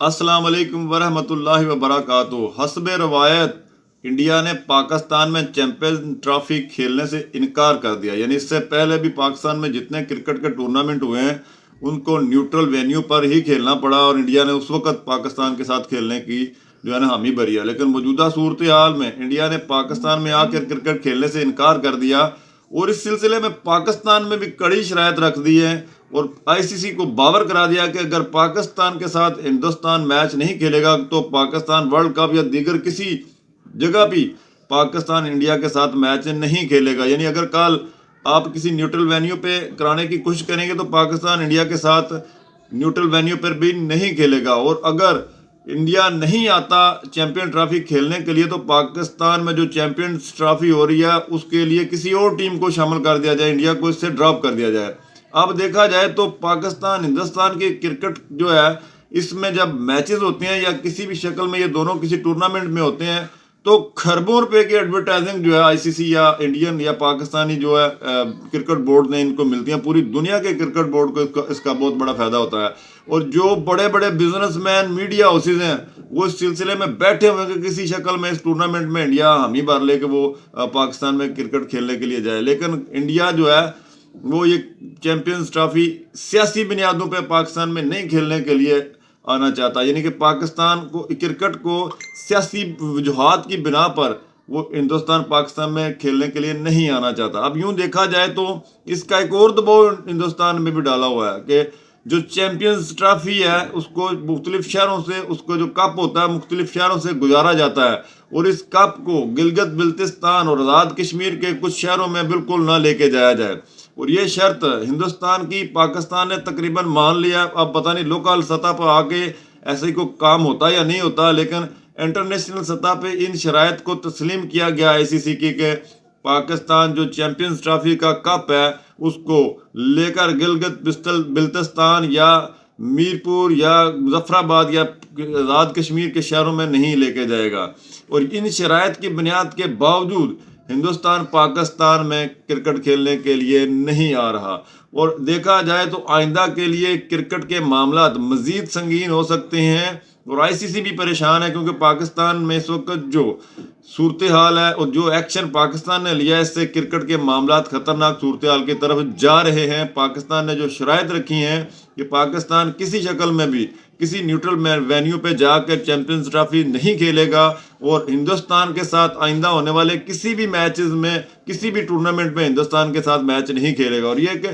السلام علیکم ورحمۃ اللہ وبرکاتہ۔ حسب روایت، انڈیا نے پاکستان میں چیمپئن ٹرافی کھیلنے سے انکار کر دیا۔ یعنی اس سے پہلے بھی پاکستان میں جتنے کرکٹ کے ٹورنامنٹ ہوئے ہیں، ان کو نیوٹرل وینیو پر ہی کھیلنا پڑا اور انڈیا نے اس وقت پاکستان کے ساتھ کھیلنے کی جو ہے نا حامی بھری ہے۔ لیکن موجودہ صورتحال میں، انڈیا نے پاکستان میں آ کر کرکٹ کھیلنے سے انکار کر دیا۔ اور اس سلسلے میں پاکستان میں بھی کڑی شرائط رکھ دی ہے اور آئی سی سی کو باور کرا دیا کہ اگر پاکستان کے ساتھ ہندوستان میچ نہیں کھیلے گا تو پاکستان ورلڈ کپ یا دیگر کسی جگہ بھی پاکستان انڈیا کے ساتھ میچ نہیں کھیلے گا۔ یعنی اگر کل آپ کسی نیوٹرل وینیو پہ کرانے کی کوشش کریں گے تو پاکستان انڈیا کے ساتھ نیوٹرل وینیو پر بھی نہیں کھیلے گا۔ اور اگر انڈیا نہیں آتا چیمپئن ٹرافی کھیلنے کے لیے، تو پاکستان میں جو چیمپئنس ٹرافی ہو رہی ہے، اس کے لیے کسی اور ٹیم کو شامل کر دیا جائے، انڈیا کو اس سے ڈراپ کر دیا جائے۔ اب دیکھا جائے تو پاکستان، ہندوستان کی کرکٹ جو ہے، اس میں جب میچز ہوتے ہیں یا کسی بھی شکل میں یہ دونوں کسی ٹورنامنٹ میں ہوتے ہیں تو کھربوں روپے کی ایڈورٹائزنگ جو ہے آئی سی سی یا انڈین یا پاکستانی جو ہے کرکٹ بورڈ نے ان کو ملتی ہیں۔ پوری دنیا کے کرکٹ بورڈ کو اس کا بہت بڑا فائدہ ہوتا ہے۔ اور جو بڑے بڑے بزنس مین میڈیا ہاؤسز ہیں، وہ اس سلسلے میں بیٹھے ہوئے کہ کسی شکل میں اس ٹورنامنٹ میں انڈیا ہم ہی بھر لے کہ وہ پاکستان میں کرکٹ کھیلنے کے لیے جائے۔ لیکن انڈیا جو ہے، وہ یہ چیمپئنز ٹرافی سیاسی بنیادوں پہ پاکستان میں نہیں کھیلنے کے لیے آنا چاہتا یعنی کہ پاکستان کو، کرکٹ کو سیاسی وجوہات کی بنا پر وہ ہندوستان پاکستان میں کھیلنے کے لیے نہیں آنا چاہتا۔ اب یوں دیکھا جائے تو اس کا ایک اور دباؤ ہندوستان میں بھی ڈالا ہوا ہے کہ جو چیمپئنز ٹرافی ہے، اس کو مختلف شہروں سے، اس کو جو کپ ہوتا ہے، مختلف شہروں سے گزارا جاتا ہے۔ اور اس کپ کو گلگت بلتستان اور آزاد کشمیر کے کچھ شہروں میں بالکل نہ لے کے جایا جائے۔ اور یہ شرط ہندوستان کی پاکستان نے تقریباً مان لیا۔ اب پتہ نہیں لوکل سطح پر آ کے ایسے ہی کوئی کام ہوتا یا نہیں ہوتا، لیکن انٹرنیشنل سطح پہ ان شرائط کو تسلیم کیا گیا آئی سی سی کی کہ پاکستان جو چیمپئنز ٹرافی کا کپ ہے، اس کو لے کر گلگت بستل، بلتستان یا میرپور یا مظفر آباد یا آزاد کشمیر کے شہروں میں نہیں لے کے جائے گا۔ اور ان شرائط کی بنیاد کے باوجود ہندوستان، پاکستان میں کرکٹ کھیلنے کے لیے نہیں آ رہا۔ اور دیکھا جائے تو آئندہ کے لیے کرکٹ کے معاملات مزید سنگین ہو سکتے ہیں اور آئی سی سی بھی پریشان ہے کیونکہ پاکستان میں اس وقت جو صورتحال ہے اور جو ایکشن پاکستان نے لیا ہے، اس سے کرکٹ کے معاملات خطرناک صورتحال کی طرف جا رہے ہیں۔ پاکستان نے جو شرائط رکھی ہیں کہ پاکستان کسی شکل میں بھی کسی نیوٹرل وینیو پہ جا کر چیمپئنز ٹرافی نہیں کھیلے گا اور ہندوستان کے ساتھ آئندہ ہونے والے کسی بھی میچز میں کسی بھی ٹورنامنٹ میں ہندوستان کے ساتھ میچ نہیں کھیلے گا۔ اور یہ کہ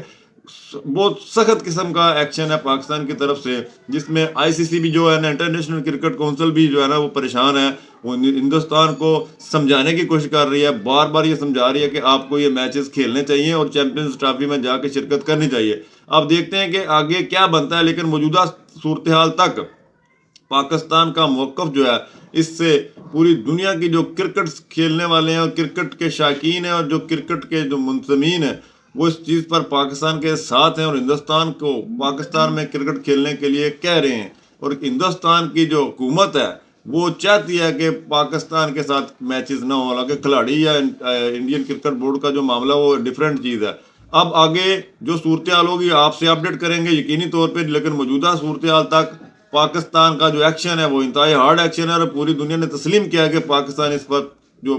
بہت سخت قسم کا ایکشن ہے پاکستان کی طرف سے، جس میں آئی سی سی بھی جو ہے نا انٹرنیشنل کرکٹ کونسل بھی جو ہے نا، وہ پریشان ہے۔ وہ ہندوستان کو سمجھانے کی کوشش کر رہی ہے۔ بار بار یہ سمجھا رہی ہے کہ آپ کو یہ میچز کھیلنے چاہیے اور چیمپئنز ٹرافی میں جا کے شرکت کرنی چاہیے۔ آپ دیکھتے ہیں کہ آگے کیا بنتا ہے، لیکن موجودہ صورتحال تک پاکستان کا موقف جو ہے، اس سے پوری دنیا کی جو کرکٹ کھیلنے والے ہیں اور کرکٹ کے شائقین ہیں اور جو کرکٹ کے جو منتظمین ہیں وہ اس چیز پر پاکستان کے ساتھ ہیں اور ہندوستان کو پاکستان میں کرکٹ کھیلنے کے لیے کہہ رہے ہیں۔ اور ہندوستان کی جو حکومت ہے، وہ چاہتی ہے کہ پاکستان کے ساتھ میچز نہ ہو حالانکہ کھلاڑی یا انڈین کرکٹ بورڈ کا جو معاملہ، وہ ڈفرینٹ چیز ہے۔ اب آگے جو صورتحال ہوگی، آپ سے اپڈیٹ کریں گے یقینی طور پہ، لیکن موجودہ صورتحال تک پاکستان کا جو ایکشن ہے، وہ انتہائی ہارڈ ایکشن ہے اور پوری دنیا نے تسلیم کیا ہے کہ پاکستان اس پر جو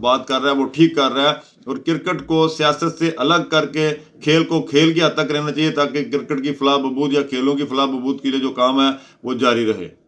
بات کر رہا ہے، وہ ٹھیک کر رہا ہے۔ اور کرکٹ کو سیاست سے الگ کر کے کھیل کو کھیل کی حد تک رہنا چاہیے تاکہ کرکٹ کی فلاح ببود یا کھیلوں کی فلاح بہبود کے لیے جو کام ہے وہ جاری رہے۔